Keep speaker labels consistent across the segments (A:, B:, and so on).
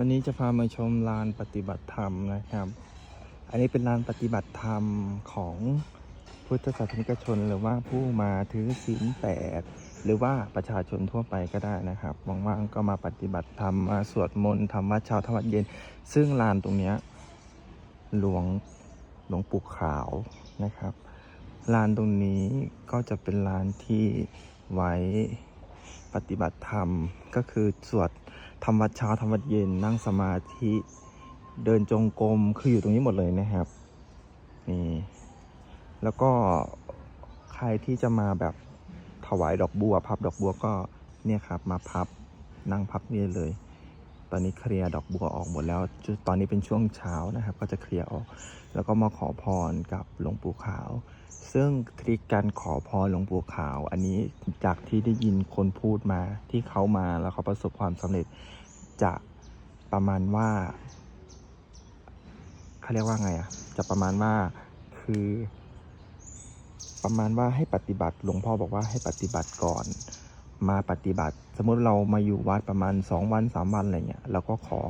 A: วันนี้จะพามาชมลานปฏิบัติธรรมนะครับ อันนี้เป็นลานปฏิบัติธรรมของพุทธศาสนิกชน หรือว่าผู้มาถือศีลแปดหรือว่าประชาชนทั่วไปก็ได้นะครับว่างๆก็มาปฏิบัติธรรมมาสวดมนต์ทำวัดเช้าทำวัดเย็น ซึ่งลานตรงนี้หลวงหลวงปู่ขาวนะครับลานตรงนี้ก็จะเป็นลานที่ไว้ ปฏิบัติธรรม ก็คือสวดทำวัดเช้าทำวัดเย็นนั่งสมาธิเดินจงกรมคืออยู่ตรงนี้หมดเลยนะครับนี่แล้วก็ใครที่จะมาแบบถวายดอกบัว พับดอกบัวก็เนี่ยครับมาพับนั่งพับนี่เลย ตอนนี้เคลียร์ดอกบัวออกหมดแล้ว ตอนนี้เป็นช่วงเช้านะครับ ก็จะเคลียร์ออก แล้วก็มาขอพรกับหลวงปู่ขาว ซึ่งทริคการขอพรหลวงปู่ขาว อันนี้จากที่ได้ยินคนพูดมาที่เขามาแล้วเขาประสบความสำเร็จจะประมาณว่าเขาเรียกว่าไงอะจะประมาณว่าคือ ประมาณว่าให้ปฏิบัติหลวงพ่อบอกว่าให้ปฏิบัติก่อน มาปฏิบัติ สมมติเรามาอยู่วัดประมาณสองวันสามวันอะไรเงี้ยเราก็ขอ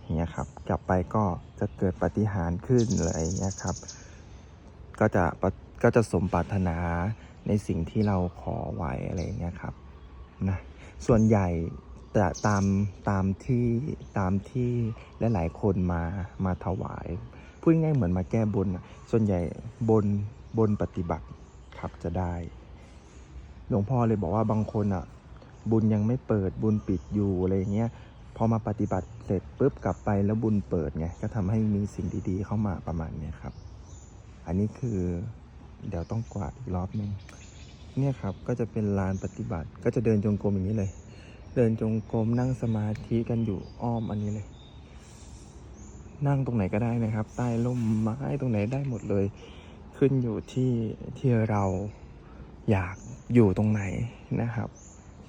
A: อย่างเงี้ยครับกลับไปก็จะเกิดปฏิหารขึ้นอะไรอย่างเงี้ยครับ ก็จะปะก็จะสมปรารถนาในสิ่งที่เราขอไว้อะไรเงี้ยครับนะส่วนใหญ่แต่ตามตามที่ตามที่หลายๆคนมามาถวายพูดง่ายเหมือนมาแก้บนส่วนใหญ่บนบนปฏิบัติครับจะได้ หลวงพ่อเลยบอกว่าบางคนอะ บุญยังไม่เปิดบุญปิดอยู่อะไรเงี้ยพอมาปฏิบัติเสร็จปุ๊บกลับไปแล้วบุญเปิดไงก็ทำให้มีสิ่งดีๆเข้ามาประมาณเนี้ยครับ อันนี้คือเดี๋ยวต้องกวาดอีกรอบหนึงเนี่ยครับก็จะเป็นลานปฏิบัติก็จะเดินจงกรมอย่างนี้เลย เดินจงกรมนั่งสมาธิกันอยู่อ้อมอันนี้เลย นั่งตรงไหนก็ได้นะครับ ใต้ร่มไม้ตรงไหนได้หมดเลย ขึ้นอยู่ที่ที่เรา อยากอยู่ตรงไหนนะครับ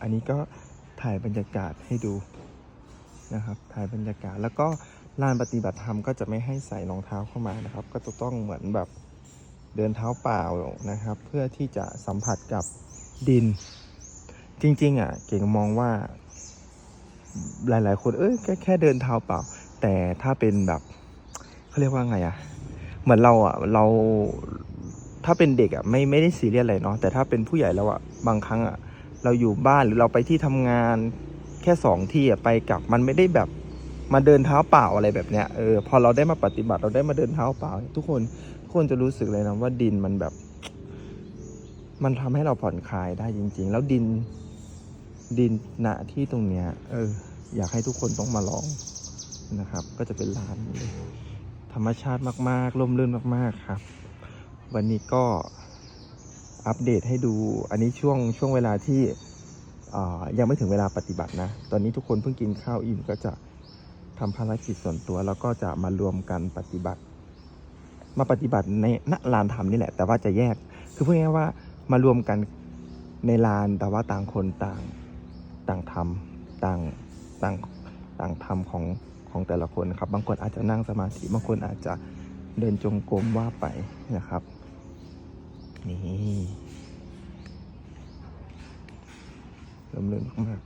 A: อันนี้ก็ถ่ายบรรยากาศให้ดูนะครับถ่ายบรรยากาศแล้วก็ลานปฏิบัติธรรมก็จะไม่ให้ใส่รองเท้าเข้ามานะครับ ก็จะต้องเหมือนแบบเดินเท้าเปล่านะครับ เพื่อที่จะสัมผัสกับดิน จริงๆอะเก่งมองว่า หลาย ๆ คนเอ้ยแค่แค่เดินเท้าเปล่า แต่ถ้าเป็นแบบเขาเรียกว่าไงอะ เหมือนเราอะเรา ถ้าเป็นเด็กอะไม่ไม่ได้ซีเรียสอะไรเนาะแต่ถ้าเป็นผู้ใหญ่แล้วอะบางครั้งอะเราอยู่บ้านหรือเราไปที่ทำงานแค่สองที่อะไปกลับมันไม่ได้แบบมาเดินเท้าเปล่าอะไรแบบเนี้ยเออพอเราได้มาปฏิบัติเราได้มาเดินเท้าเปล่า ทุกคนทุกคนจะรู้สึกเลยนะว่าดินมันแบบ มันทำให้เราผ่อนคลายได้จริง ๆ แล้วดินดินณที่ตรงเนี้ย เออ อยากให้ทุกคนต้องมาลองนะครับ ก็จะเป็นลานธรรมชาติมากๆร่มรื่นมาก ๆครับ วันนี้ก็อัปเดตให้ดู อันนี้ช่วงช่วงเวลาที่ยังไม่ถึงเวลาปฏิบัตินะ ตอนนี้ทุกคนเพิ่งกินข้าวอิ่มก็จะทำภารกิจส่วนตัว แล้วก็จะมารวมกันปฏิบัติ มาปฏิบัติในณลานธรรมนี่แหละ แต่ว่าจะแยก คือพูดง่ายๆว่ามารวมกันในลานแต่ว่าต่างคนต่างต่างทำต่างต่างต่างทำของของแต่ละคนครับ บางคนอาจจะนั่งสมาธิ บางคนอาจจะเดินจงกรมว่าไปนะครับ นี่ลมเลื่นมาก